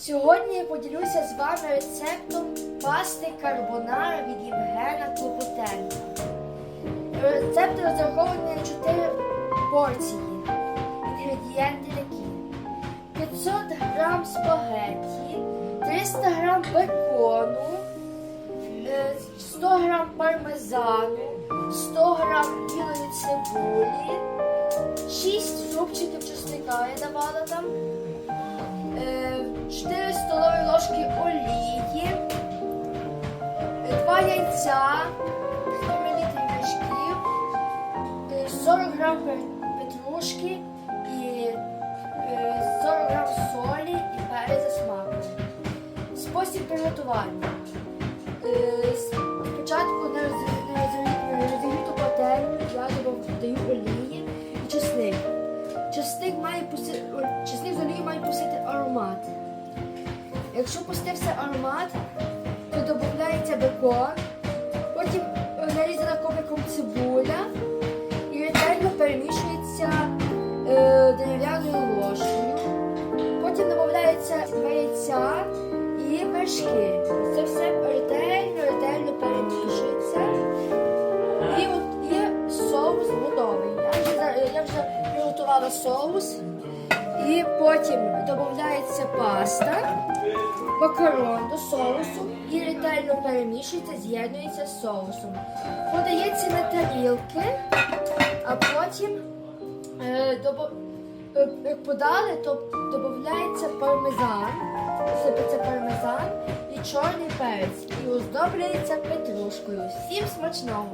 Сьогодні я поділюся з вами рецептом пасти карбонара від Євгена Клопотенка. Рецепт розрахований на 4 порції. Інгредієнти такі: 500 грам спагетті, 300 грам бекону, е, 100 грам пармезану, 100 грам білої цибулі, 6 зубчиків чесника я давала там. Е, 4 столові ложки олії, 2 яйця, 100 мл вершків, е, 40 грам петрушки і е, 40 грам солі і перець за смаком. Спосіб приготування. Е, Спочатку на роз- на розігріту пательню я додаю олії і чесник. Чесник має чесник з аромат. Якщо пустився аромат, то додається бекон, потім нарізана кубиком цибуля і ретельно перемішується е, дерев'яною ложкою. Потім додається два яйця і вершки. Це все ретельно, ретельно перемішується. І от є соус готовий. Я вже, я вже приготувала соус. І потім паста, макарон до соусу і ретельно перемішується, з'єднується з соусом. Подається на тарілки, а потім е, добо- е, як подали, то додається пармезан, сипеться пармезан і чорний перець. І оздоблюється петрушкою. Всім смачного!